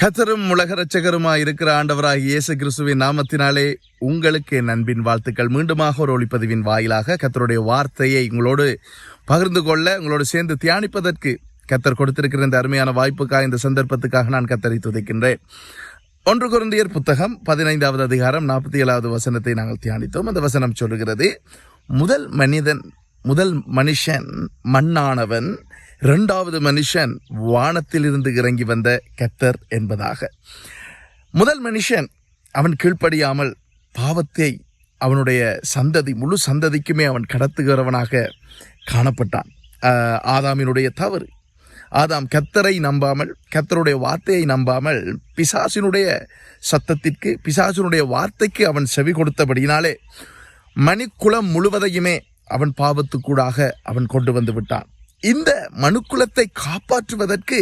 கத்தரும் உலக ரச்சகருமா இருக்கிற ஆண்டவராக இயேசு கிறிஸ்துவின் நாமத்தினாலே உங்களுக்கு என் வாழ்த்துக்கள். மீண்டுமாக ஒரு ஒளிப்பதிவின் வாயிலாக கத்தருடைய வார்த்தையை உங்களோடு பகிர்ந்து கொள்ள உங்களோடு சேர்ந்து தியானிப்பதற்கு கத்தர் கொடுத்திருக்கிற இந்த அருமையான வாய்ப்புக்காக இந்த சந்தர்ப்பத்துக்காக நான் கத்தரை துதைக்கின்றேன். ஒன்று குருந்தியர் புத்தகம் பதினைந்தாவது அதிகாரம் நாற்பத்தி ஏழாவது வசனத்தை நாங்கள் தியானித்தோம். அந்த வசனம் சொல்லுகிறது முதல் மனிதன் முதல் மனுஷன் மண்ணானவன் இரண்டாவது மனுஷன் வானத்திலிருந்து இறங்கி வந்த கத்தர் என்பதாக. முதல் மனுஷன் அவன் கீழ்ப்படியாமல் பாவத்தை அவனுடைய சந்ததி முழு சந்ததிக்குமே அவன் கடத்துகிறவனாக காணப்பட்டான். ஆதாமினுடைய தவறு. ஆதாம் கத்தரை நம்பாமல் கத்தருடைய வார்த்தையை நம்பாமல் பிசாசினுடைய சத்தத்திற்கு பிசாசினுடைய வார்த்தைக்கு அவன் செவி கொடுத்தபடியினாலே மணிக்குலம் முழுவதையுமே அவன் பாவத்துக்கூடாக அவன் கொண்டு வந்து விட்டான். இந்த மனுக்குலத்தை காப்பாற்றுவதற்கு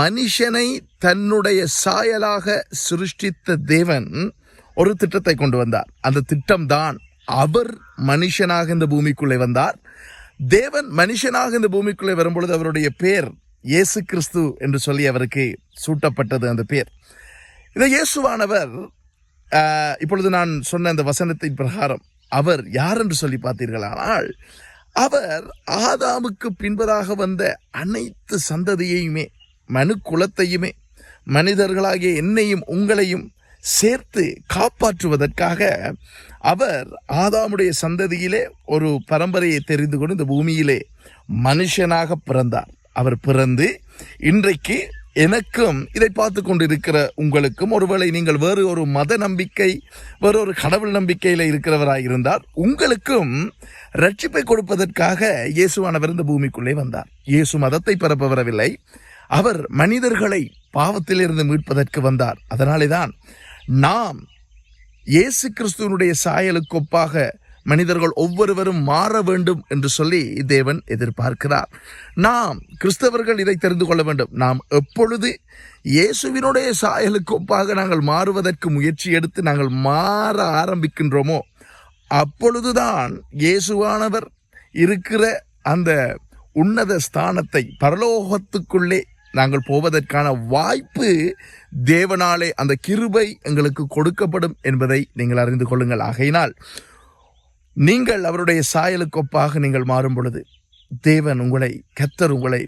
மனுஷனை தன்னுடைய சாயலாக சிருஷ்டித்த தேவன் ஒரு திட்டத்தை கொண்டு வந்தார். அந்த திட்டம்தான் அவர் மனுஷனாக இந்த பூமிக்குள்ளே வந்தார். தேவன் மனுஷனாக இந்த பூமிக்குள்ளே வரும்பொழுது அவருடைய பேர் இயேசு கிறிஸ்து என்று சொல்லி அவருக்கு சூட்டப்பட்டது அந்த பேர். இந்த இயேசுவானவர் இப்பொழுது நான் சொன்ன அந்த வசனத்தின் பிரகாரம் அவர் யார் என்று சொல்லி பார்த்தீர்களானால் அவர் ஆதாமுக்கு பின்பதாக வந்த அனைத்து சந்ததியையுமே மனு குலத்தையுமே மனிதர்களாகிய என்னையும் உங்களையும் சேர்த்து காப்பாற்றுவதற்காக அவர் ஆதாமுடைய சந்ததியிலே ஒரு பரம்பரையை தெரிந்து கொண்டு இந்த பூமியிலே மனுஷனாக பிறந்தார். அவர் பிறந்து இன்றைக்கு எனக்கும் இதை பார்த்து கொண்டிருக்கிற உங்களுக்கும் ஒருவேளை நீங்கள் வேறு ஒரு மத நம்பிக்கை வேறு ஒரு கடவுள் நம்பிக்கையில் இருக்கிறவராக இருந்தார் உங்களுக்கும் ரட்சிப்பை கொடுப்பதற்காக இயேசுவானவர் இந்த பூமிக்குள்ளே வந்தார். இயேசு மதத்தை பரப்ப வரவில்லை. அவர் மனிதர்களை பாவத்திலிருந்து மீட்பதற்கு வந்தார். அதனாலே தான் நாம் இயேசு கிறிஸ்துவனுடைய சாயலுக்கு ஒப்பாக மனிதர்கள் ஒவ்வொருவரும் மாற வேண்டும் என்று சொல்லி தேவன் எதிர்பார்க்கிறார். நாம் கிறிஸ்தவர்கள் இதை தெரிந்து கொள்ள வேண்டும். நாம் எப்பொழுது இயேசுவினுடைய சாயலுக்கு ஒப்பாக நாங்கள் மாறுவதற்கு முயற்சி எடுத்து நாங்கள் மாற ஆரம்பிக்கின்றோமோ அப்பொழுதுதான் இயேசுவானவர் இருக்கிற அந்த உன்னத ஸ்தானத்தை பரலோகத்துக்குள்ளே நாங்கள் போவதற்கான வாய்ப்பு தேவனாலே அந்த கிருபை எங்களுக்கு கொடுக்கப்படும் என்பதை நீங்கள் அறிந்து கொள்ளுங்கள். ஆகையினால் நீங்கள் அவருடைய சாயலுக்கொப்பாக நீங்கள் மாறும் பொழுது தேவன் உங்களை கத்தர் உங்களை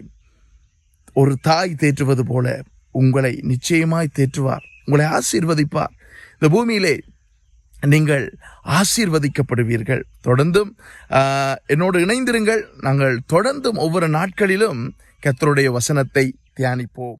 ஒரு தாய் தேற்றுவது போல உங்களை நிச்சயமாய் தேற்றுவார். உங்களை ஆசீர்வதிப்பார். இந்த பூமியிலே நீங்கள் ஆசீர்வதிக்கப்படுவீர்கள். தொடர்ந்தும் என்னோடு இணைந்திருங்கள். நாங்கள் தொடர்ந்தும் ஒவ்வொரு நாட்களிலும் கத்தருடைய வசனத்தை தியானிப்போம்.